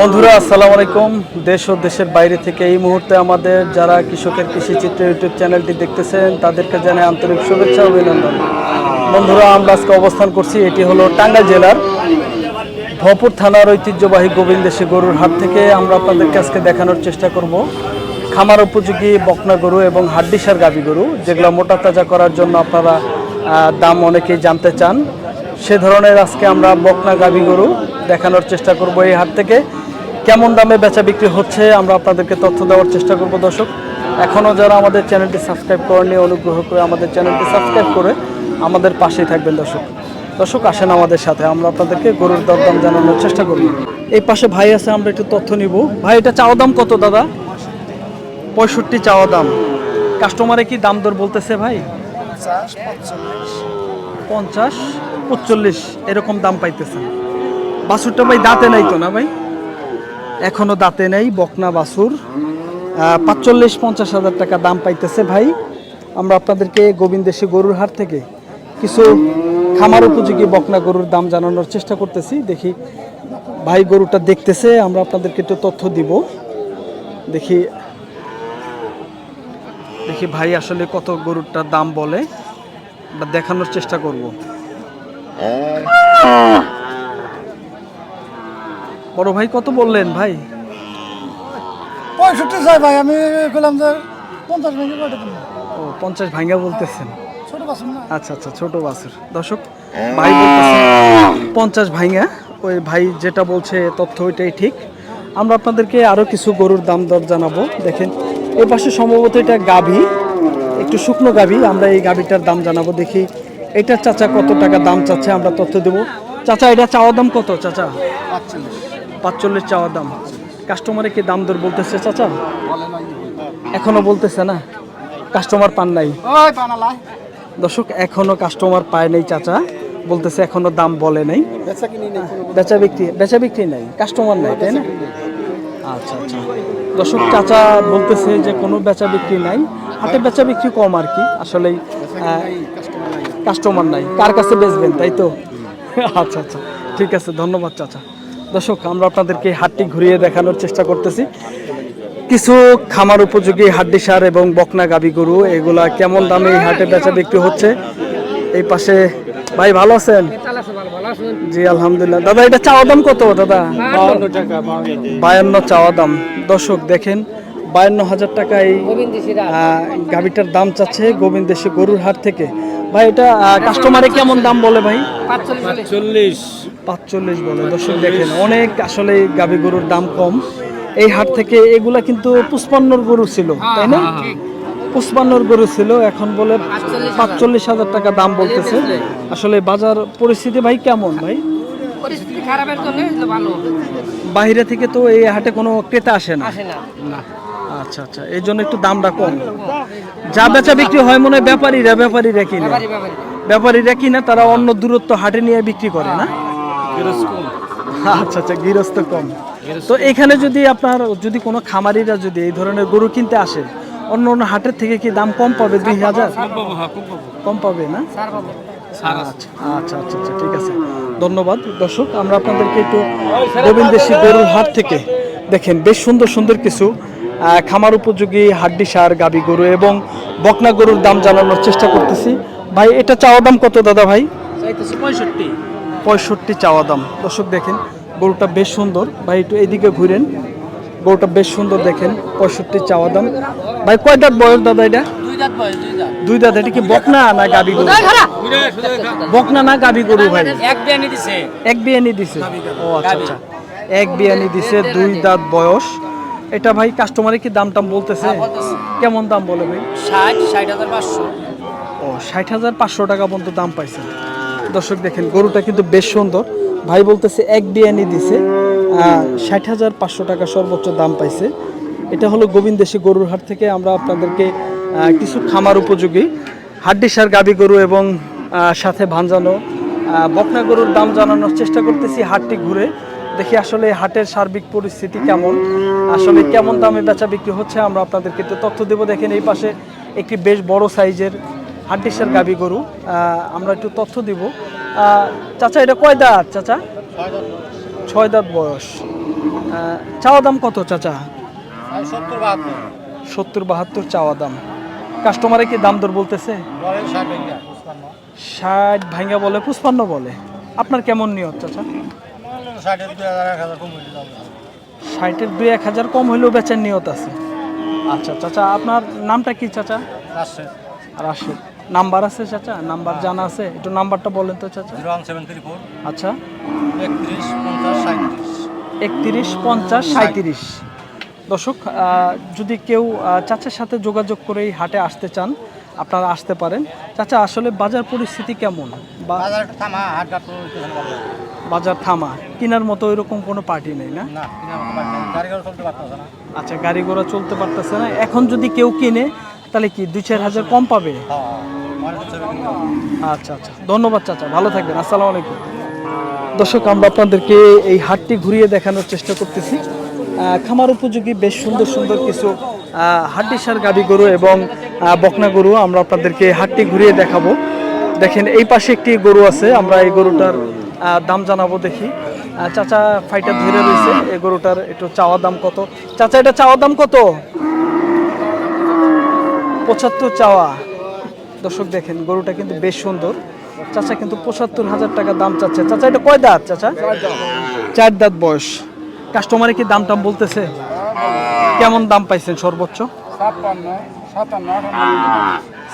বন্ধুরা, আসসালামু আলাইকুম। দেশ ও দেশের বাইরে থেকে এই মুহূর্তে আমাদের যারা কৃষকের কৃষি চিত্র ইউটিউব চ্যানেলটি দেখতেছেন, তাদেরকে জানাই আন্তরিক শুভেচ্ছা অভিনন্দন। বন্ধুরা, আমরা আজকে অবস্থান করছি, এটি হলো টাঙ্গাইল জেলার ভপুর থানার ঐতিহ্যবাহী গোবিন্দ গোবিন্দেশী গরুর হাট থেকে। আমরা আপনাদেরকে আজকে দেখানোর চেষ্টা করব। খামার উপযোগী বকনা গরু এবং হাড্ডিসার গাবি গরু, যেগুলো মোটা তাজা করার জন্য আপনারা দাম অনেকেই জানতে চান। সে ধরনের আজকে আমরা বকনা গাবি গরু দেখানোর চেষ্টা করব এই হাট থেকে। কেমন দামে বেচা বিক্রি হচ্ছে আমরা আপনাদেরকে তথ্য দেওয়ার চেষ্টা করব, দর্শক। এখনও যারা আমাদের চ্যানেলটি সাবস্ক্রাইব করেনি অনুগ্রহ করে আমাদের চ্যানেলটি সাবস্ক্রাইব করে আমাদের পাশেই থাকবেন, দর্শক। দর্শক, আসেন আমাদের সাথে, আমরা আপনাদেরকে গরুর দরদাম জানানোর চেষ্টা করব। এই পাশে ভাই আছে, আমরা একটু তথ্য নিব। ভাই, এটা চাওয়া দাম কত, দাদা? পঁয়ষট্টি চাওয়া দাম। কাস্টমারে কি দাম দর বলতেছে ভাই? পঞ্চাশ, পঁচল্লিশ। এরকম দাম পাইতেছেন বাছুরটা ভাই দাঁতে নাই তো না ভাই? এখনও দাঁতে নেই বকনা আহ, পাঁচচল্লিশ পঞ্চাশ হাজার টাকা দাম পাইতেছে ভাই। আমরা আপনাদেরকে গোবিন্দেশী গরুর হাট থেকে কিছু খামার উপযোগী বকনা গরুর দাম জানানোর চেষ্টা করতেছি। দেখি ভাই গরুটা দেখতেছে আমরা আপনাদেরকে একটু তথ্য দিব। দেখি দেখি ভাই আসলে কত গরুরটার দাম বলে আমরা দেখানোর চেষ্টা করব। বড় ভাই কত বললেন ভাই? পঁয়ষট্টি চাই ভাই আমি বললাম যে পঞ্চাশ ভেঙে কয়টা ও পঞ্চাশ ভাঙ্গা বলতেছেন। আচ্ছা আচ্ছা ছোট বাসুর দর্শক ভাই পঞ্চাশ ভাইঙ্গা ওই ভাই যেটা বলছে তথ্য ওইটাই ঠিক। আমরা আপনাদেরকে আরও কিছু গরুর দাম দর জানাব। দেখেন এই পাশে সম্ভবত এটা গাভী। একটু শুকনো গাভী আমরা এই গাভীটার দাম জানাব। দেখি এটার চাচা কত টাকা দাম চাচ্ছে আমরা তথ্য দেবো। চাচা এটা চাওয়া দাম কত? চাচা? পাঁচচল্লিশ পাঁচচল্লিশ চাওয়া দাম। কাস্টমারে কি দাম দর বলতেছে চাচা? এখনও বলতেছে না। কাস্টমার পান নাই। দর্শক এখনও কাস্টমার পায় নাই চাচা। বলতেছে এখনও দাম বলে নাই। বেচা বিক্রি বেচা বিক্রি নাই। কাস্টমার নাই তাই না? আচ্ছা আচ্ছা। দর্শক চাচা বলতেছে যে কোনো বেচা বিক্রি নাই। হাতে বেচা বিক্রি কম আর কি। আসলেই কাস্টমার নাই। কার কাছে বেচবেন তাই তো? আচ্ছা আচ্ছা। ঠিক আছে ধন্যবাদ চাচা। দর্শক আমরা আপনাদেরকে হাটটি ঘুরিয়ে দেখানোর চেষ্টা করতেছি। কিছু খামার উপযোগী হাড্ডি সার এবং বকনা গাবি গরু এগুলা কেমন দামে এই হাটে বেচা বিক্রি হচ্ছে? এই পাশে ভাই ভালো আছেন? জি আলহামদুলিল্লাহ। দাদা এটা চাওয়া দাম কত দাদা? বায়ান্ন চাওয়া দাম। দর্শক দেখেন বায়ান্ন হাজার টাকা এই আহ, গাভীটার দাম চাচ্ছে গোবিন্দেশী গরুর হাট থেকে। ভাই এটা কাস্টমারে কেমন দাম বলে ভাই? পাঁচচল্লিশ। বলে দর্শক দেখেন অনেক আসলে গাভী গরুর দাম কম। এই হাট থেকে এগুলা কিন্তু পুষ্পান্নর গরু ছিল তাই না? পুষ্পান্নর গরু ছিল এখন বলে পাঁচচল্লিশ হাজার। টাকা দাম বলতেছে। আসলে বাজার পরিস্থিতি ভাই কেমন ভাই? বাইরে থেকে তো এই হাটে কোনো ক্রেতা আসে না। আচ্ছা আচ্ছা এই জন্য একটু দামটা কম। যা বেচা বিক্রি হয় মনে হয় ব্যাপারীরা ব্যাপারীরা কিনে। ব্যাপারি ব্যাপারি। ব্যাপারীরা কিনে তারা অন্য দূরত্ব হাটে নিয়ে বিক্রি করে না? আচ্ছা আচ্ছা গৃহস্থ কম। তো এখানে যদি আপনার যদি কোনো খামারিরা যদি এই ধরনের গরু কিনতে আসে অন্য অন্য হাটের থেকে কি দাম কম পাবে দুই হাজার? কম পাবে। না? আচ্ছা আচ্ছা আচ্ছা আচ্ছা ঠিক আছে। ধন্যবাদ দর্শক। আমরা আপনাদেরকে একটু গোবিন্দেশী গরুর হাট থেকে দেখেন বেশ সুন্দর সুন্দর কিছু খামার উপযোগী হাড্ডি সার গাবি গরু এবং বকনা গরুর দাম জানানোর চেষ্টা করতেছি। ভাই এটা চাওয়া দাম কত দাদা ভাই? পঁয়ষট্টি। পঁয়ষট্টি চাওয়া দাম। দর্শক দেখেন গরুটা বেশ সুন্দর। ভাই একটু এদিকে ঘুরেন। গরুটা বেশ সুন্দর দেখেন পঁয়ষট্টি চাওয়া দাম। ভাই কয় দাঁত বয়স দাদা এটা? দুই দাঁত এটা কি বকনা না গাবি গরু? বকনা না গাবি গরু ভাই? এক বিয়ানি দিছে। এক বিয়ানি দিছে? ও আচ্ছা আচ্ছা। এক বিয়ানি দিছে দুই দাঁত বয়স। এটা ভাই কাস্টমারে কি দাম টাম বলতেছে? কেমন দাম বলে ভাই? ষাট ষাট হাজার পাঁচশো। ও ষাট হাজার পাঁচশো টাকা পর্যন্ত দাম পাইছে। দর্শক দেখেন গরুটা কিন্তু বেশ সুন্দর। ভাই বলতেছে এক বিয়ানি দিছে ষাট হাজার পাঁচশো টাকা সর্বোচ্চ দাম পাইছে। এটা হলো গোবিন্দেশী গরুর হাট থেকে আমরা আপনাদেরকে কিছু খামার উপযোগী হাড্ডিসার গাবি গরু এবং সাথে ভাঞ্জানো বকনা গরুর দাম জানানোর চেষ্টা করতেছি হাটটি ঘুরে। দেখি আসলে হাটের সার্বিক পরিস্থিতি কেমন, আসলে কেমন দামে বেচা বিক্রি হচ্ছে, আমরা আপনাদেরকে একটু তথ্য দেবো। দেখেন এই পাশে একটি বেশ বড় সাইজের হাড্ডিসার গাবি গরু। আমরা একটু তথ্য দিব। চাচা, এটা কয় দাঁত, চাচা? ছয় দাঁত বয়স। চাওয়া দাম কত, চাচা? সত্তর বাহাত্তর চাওয়া দাম। কাস্টমারে কি দাম দর বলতেছে? ষাট ভাঙ্গা বলে পুষ্পান্ন বলে। আপনার কেমন নিয়ত, চাচা? ষাটের দুই হাজার এক হাজার কম হইলে যাবে ষাটের দুই এক হাজার কম হইলেও বেচার নিয়ত আছে। আচ্ছা চাচা আপনার নামটা কি চাচা? রাজশাহী রাশেদ। নাম্বার আছে চাচা? নাম্বার জানা আছে? একটু নাম্বারটা বলেন তো চাচা। Zero one seven three four. আচ্ছা। একত্রিশ পঞ্চাশ সাঁত্রিশ একত্রিশ পঞ্চাশ সাঁত্রিশ দর্শক যদি কেউ চাচার সাথে যোগাযোগ করে এই হাটে আসতে চান আপনারা আসতে পারেন। চাচা আসলে বাজার পরিস্থিতি কেমন? বাজার থামা। বাজার কেনার মতো এরকম কোনো পার্টি নেই না? আচ্ছা গাড়ি ঘোড়া চলতে পারতেছে না। এখন যদি কেউ কিনে তাহলে কি দুই চার হাজার কম পাবে? হ্যাঁ। আচ্ছা আচ্ছা। ধন্যবাদ চাচা ভালো থাকবেন। আসসালামু আলাইকুম। দর্শক আমরা আপনাদেরকে এই হাটটি ঘুরিয়ে দেখানোর চেষ্টা করতেছি। খামার উপযোগী বেশ সুন্দর সুন্দর কিছু হাড্ডিসার গাবি গরু এবং বকনা গরু, আমরা আপনাদেরকে হাটটি ঘুরিয়ে দেখাবো। দেখেন, এই পাশে একটি গরু আছে, আমরা এই গরুটার দাম জানাব দেখি। চাচা ফাইটার ধরে রয়েছে, এই গরুটার একটু চাওয়া দাম কত? চাচা, এটা চাওয়া দাম কত? পঁচাত্তর চাওয়া। দর্শক দেখেন, গরুটা কিন্তু বেশ সুন্দর। চাচা কিন্তু পঁচাত্তর হাজার টাকা দাম চাচ্ছে। চাচা, এটা কয় দাঁত চাচা? চার দাঁত বয়স। কাস্টমারে কি দাম টাম বলতেছে? কেমন দাম পাইছেন সর্বোচ্চ?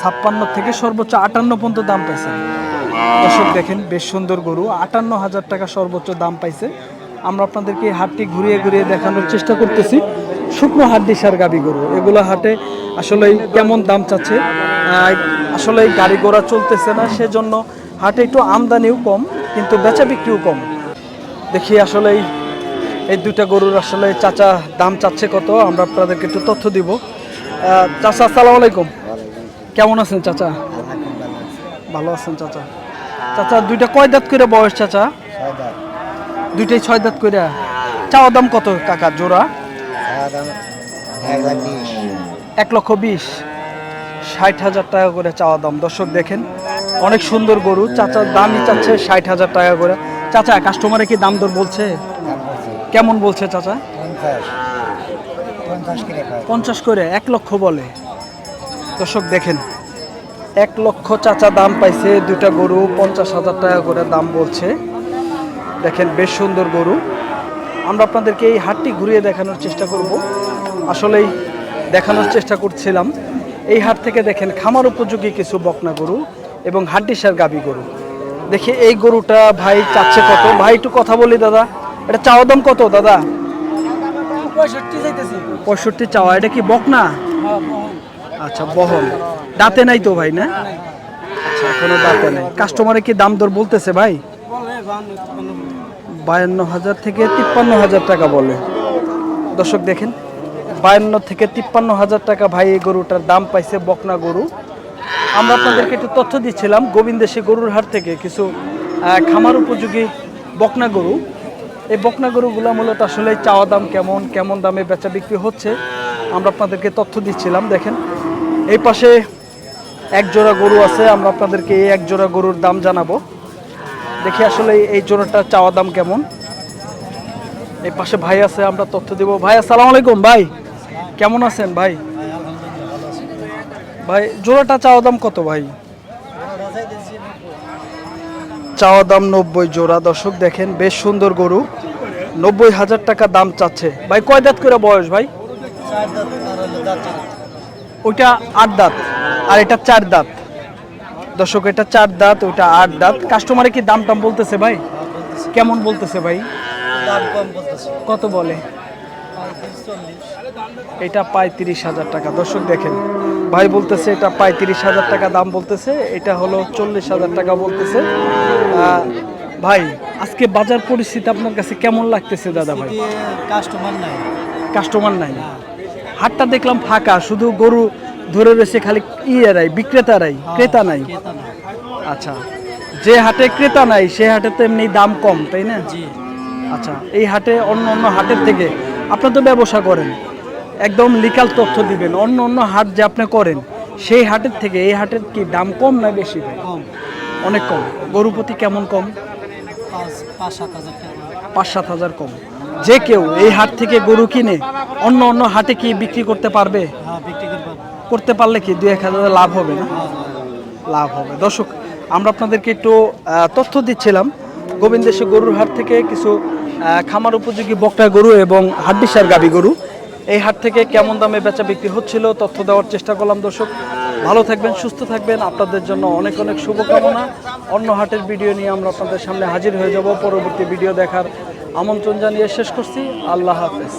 ছাপ্পান্ন থেকে সর্বোচ্চ আটান্ন পর্যন্ত দাম পাইছে দর্শক দেখেন, বেশ সুন্দর গরু, আটান্ন হাজার টাকা সর্বোচ্চ দাম পাইছে। আমরা আপনাদেরকে এই হাটটি ঘুরিয়ে ঘুরিয়ে দেখানোর চেষ্টা করতেছি। শুকনো হাট দিশার গাবি গরু, এগুলো হাটে আসলে কেমন দাম চাচ্ছে? আসলে গাড়ি ঘোড়া চলতেছে না, সেজন্য হাটে একটু আমদানিও কম, কিন্তু বেচা বিক্রিও কম। দেখি আসলে এই দুটা গরুর আসলে চাচা দাম চাচ্ছে কত, আমরা আপনাদেরকে একটু তথ্য দিব। চাচা, আসসালামু আলাইকুম। কেমন আছেন চাচা? ভালো আছেন চাচা। চাচা, দুইটা কয় দাঁত করে বয়স চাচা? দুইটাই ছয় দাঁত করে। চাওয়া দাম কত কাকা? জোড়া? এক লক্ষ বিশ। ষাট হাজার টাকা করে চাওয়া দাম। দর্শক দেখেন, অনেক সুন্দর গরু। চাচার দামই চাচ্ছে ষাট হাজার টাকা করে। চাচা কাস্টমারে কি দাম দর বলছে? কেমন বলছে চাচা? পঞ্চাশ করে এক লক্ষ বলে। দর্শক দেখেন, এক লক্ষ চাচা দাম পাইছে দুটা গরু, পঞ্চাশ হাজার টাকা করে দাম বলছে। দেখেন, বেশ সুন্দর গরু। আমরা আপনাদেরকে এই হাটটি ঘুরিয়ে দেখানোর চেষ্টা করব। আসলেই দেখানোর চেষ্টা করছিলাম। এই হাট থেকে দেখেন, খামার উপযোগী কিছু বকনা গরু এবং হাড্ডিসার গাবি গরু। দেখি, এই গরুটা ভাই চাচ্ছে কত? ভাই, একটু কথা বলি, দাদা। এটা চাওয়া দাম কত, দাদা? পঁয়ষট্টি চাওয়া এটা কি বকনা আচ্ছা বহল দাঁতে নাই তো ভাই না? আচ্ছা এখনও দাঁতে নাই। কাস্টমারে কি দাম দর বলতেছে ভাই? বায়ান্ন হাজার থেকে তিপ্পান্ন হাজার টাকা বলে। দর্শক দেখেন বায়ান্ন থেকে তিপ্পান্ন হাজার টাকা ভাই এই গরুটার দাম পাইছে বকনা গরু। আমরা আপনাদেরকে একটু তথ্য দিচ্ছিলাম গোবিন্দেশী গরুর হাট থেকে কিছু খামার উপযোগী বকনা গরু। এই বকনা গরুগুলো মূলত আসলে চাওয়া দাম কেমন কেমন দামে বেচা বিক্রি হচ্ছে, আমরা আপনাদেরকে তথ্য দিচ্ছিলাম, দেখেন। এই পাশে এক জোড়া গরু আছে, আমরা আপনাদেরকে এই এক জোড়া গরুর দাম জানাব। দেখি আসলে এই জোড়াটার চাওয়া দাম কেমন। এই পাশে ভাই আছে, আমরা তথ্য দিব। ভাই, আসসালামু আলাইকুম, ভাই। কেমন আছেন, ভাই? ভাই, জোড়াটা চাওয়া দাম কত, ভাই? চাওয়া দাম নব্বই জোড়া। দর্শক দেখেন বেশ সুন্দর গরু। নব্বই হাজার টাকা দাম চাচ্ছে। ভাই কয় দাঁত করে বয়স ভাই? ওইটা আট দাঁত। আর এটা চার দাঁত। দর্শক এটা চার দাঁত ওইটা আট দাঁত। কাস্টমারে কি দাম টাম বলতেছে ভাই? কেমন বলতেছে ভাই? কত বলে? এটা পঁয়ত্রিশ হাজার টাকা। দর্শক দেখেন ভাই বলতেছে এটা পঁয়ত্রিশ হাজার টাকা দাম বলতেছে এটা হলো চল্লিশ হাজার টাকা বলতেছে। ভাই আজকে বাজার পরিস্থিতি আপনার কাছে কেমন লাগতেছে দাদা ভাই? কাস্টমার নাই। কাস্টমার নাই। হাটটা দেখলাম ফাঁকা শুধু গরু ধরে রয়েছে খালি ইয়েরাই বিক্রেতারাই ক্রেতা নাই। আচ্ছা যে হাটে ক্রেতা নাই সে হাটে তো এমনি দাম কম তাই না? আচ্ছা এই হাটে অন্য অন্য হাটের থেকে আপনি তো ব্যবসা করেন। একদম লিকাল তথ্য দিবেন অন্য অন্য হাট যে আপনি করেন সেই হাটের থেকে এই হাটের কি দাম কম না বেশি কম। অনেক কম। গরুপতি কেমন কম? পাঁচ সাত হাজার কম। যে কেউ এই হাট থেকে গরু কিনে অন্য অন্য হাটে কি বিক্রি করতে পারবে? হ্যাঁ করতে পারলে কি দুই এক হাজার লাভ হবে না? লাভ হবে। দর্শক আমরা আপনাদেরকে একটু তথ্য দিচ্ছিলাম। গোবিন্দেশ্বর গরুর হাট থেকে কিছু খামার উপযোগী বকটা গরু এবং হাড্ডিসার গাবি গরু। এই হাট থেকে কেমন দামে বেচা বিক্রি হচ্ছিল, তথ্য দেওয়ার চেষ্টা করলাম দর্শক। ভালো থাকবেন, সুস্থ থাকবেন। আপনাদের জন্য অনেক অনেক শুভকামনা। অন্য হাটের ভিডিও নিয়ে আমরা আপনাদের সামনে হাজির হয়ে যাব। পরবর্তী ভিডিও দেখার আমন্ত্রণ জানিয়ে শেষ করছি। আল্লাহ হাফেজ।